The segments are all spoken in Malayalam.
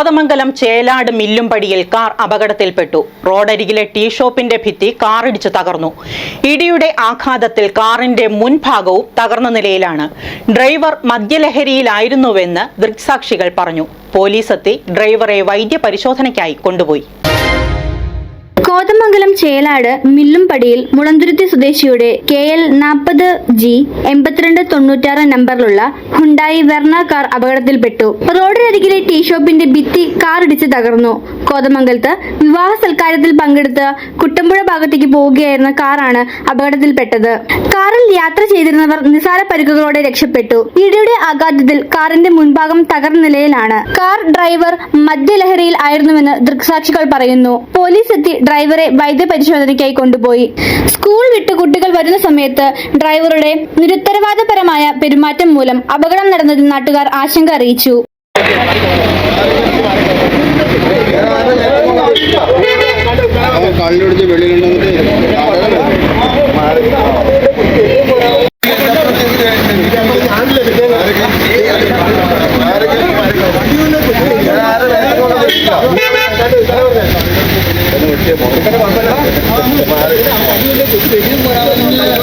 കോതമംഗലം ചേലാട് മില്ലുംപടിയിൽ കാർ അപകടത്തിൽപ്പെട്ടു. റോഡരികിലെ ടീ ഷോപ്പിന്റെ ഭിത്തി കാറിടിച്ച് തകർന്നു. ഇടിയുടെ ആഘാതത്തിൽ കാറിന്റെ മുൻഭാഗവും തകർന്ന നിലയിലാണ്. ഡ്രൈവർ മദ്യലഹരിയിലായിരുന്നുവെന്ന് ദൃക്സാക്ഷികൾ പറഞ്ഞു. പോലീസെത്തി ഡ്രൈവറെ വൈദ്യപരിശോധനയ്ക്കായി കൊണ്ടുപോയി. കോതമംഗലം ചേലാട് മില്ലുംപടിയിൽ മുളന്തുരുത്തി സ്വദേശിയുടെ കെ എൽ നാൽപ്പത് ജി എൺപത്തിരണ്ട് തൊണ്ണൂറ്റാറ് നമ്പറിലുള്ള ഹുണ്ടായി വെർണ കാർ അപകടത്തിൽപ്പെട്ടു. റോഡിനരികിലെ ടീ ഷോപ്പിന്റെ ഭിത്തി കാർ ഇടിച്ച് തകർന്നു. കോതമംഗലത്ത് വിവാഹ സൽക്കാരത്തിൽ പങ്കെടുത്ത് കുട്ടമ്പുഴ ഭാഗത്തേക്ക് പോവുകയായിരുന്ന കാറാണ് അപകടത്തിൽപ്പെട്ടത്. കാറിൽ യാത്ര ചെയ്തിരുന്നവർ നിസാര പരിക്കുകളോടെ രക്ഷപ്പെട്ടു. ഇടിയുടെ ആഘാതത്തിൽ കാറിന്റെ മുൻഭാഗം തകർന്ന നിലയിലാണ്. കാർ ഡ്രൈവർ മദ്യലഹരിയിൽ ആയിരുന്നുവെന്ന് ദൃക്സാക്ഷികൾ പറയുന്നു. പോലീസ് എത്തി ഡ്രൈവറെ വൈദ്യപരിശോധനയ്ക്കായി കൊണ്ടുപോയി. സ്കൂൾ വിട്ട് കുട്ടികൾ വരുന്ന സമയത്ത് ഡ്രൈവറുടെ നിരുത്തരവാദപരമായ പെരുമാറ്റം മൂലം അപകടം നടന്നതിൽ നാട്ടുകാർ ആശങ്ക അറിയിച്ചു. കള്ളുടിച്ച് വെളിയിലുണ്ടെന്നിട്ട്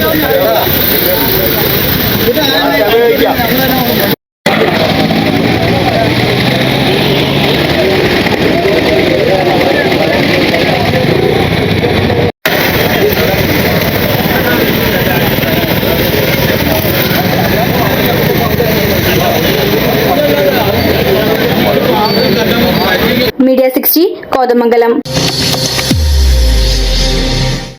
മീഡിയ സിക്സ്റ്റി കോതമംഗലം